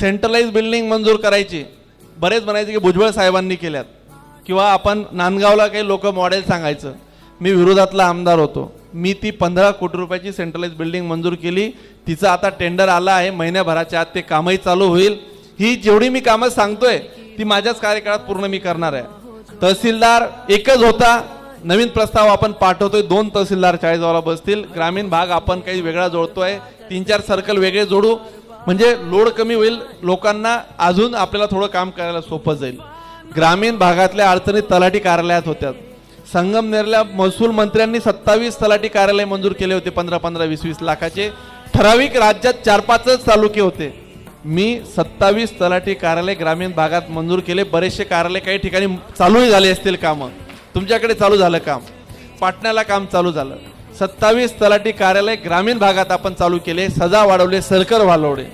Centralise building मंजूर करायची. बरेच म्हणायचे की भुजबळ साहेबांनी केल्यात. किंवा आपण नांदगावला काही लोक मॉडेल सांगायचं. मी विरोधातला आमदार होतो. मी ती पंधरा कोटी रुपयाची सेंट्रलाइज बिल्डिंग मंजूर केली. तिचं आता टेंडर आला आहे. महिन्याभराच्या आत ते कामही चालू होईल. ही जेवढी मी कामं सांगतोय ती माझ्याच कार्यकाळात पूर्ण मी करणार आहे. तहसीलदार एकच होता. नवीन प्रस्ताव आपण पाठवतोय. दोन तहसीलदार चाळीसगावला बसतील. ग्रामीण भाग आपण काही वेगळा जोडतोय. तीन चार सर्कल वेगळे जोडू. म्हणजे लोड कमी होईल लोकांना अजून आपल्याला थोडं काम करायला सोपं जाईल. ग्रामीण भागातल्या अडचणी तलाठी कार्यालयात होत्या. संगमनेरला महसूल मंत्र्यांनी सत्तावीस तलाठी कार्यालय मंजूर केले होते पंधरा पंधरा वीस वीस लाखाचे. ठराविक राज्यात चार पाचच तालुके होते. मी सत्तावीस तलाठी कार्यालय ग्रामीण भागात मंजूर केले. बरेचसे कार्यालय काही ठिकाणी चालूही झाले असतील कामं. तुमच्याकडे चालू झालं काम. पाटण्याला काम चालू झालं. सत्तावीस तलाठी कार्यालय ग्रामीण भागात आपण चालू केले सजा वाढवले सरकार वाढवले.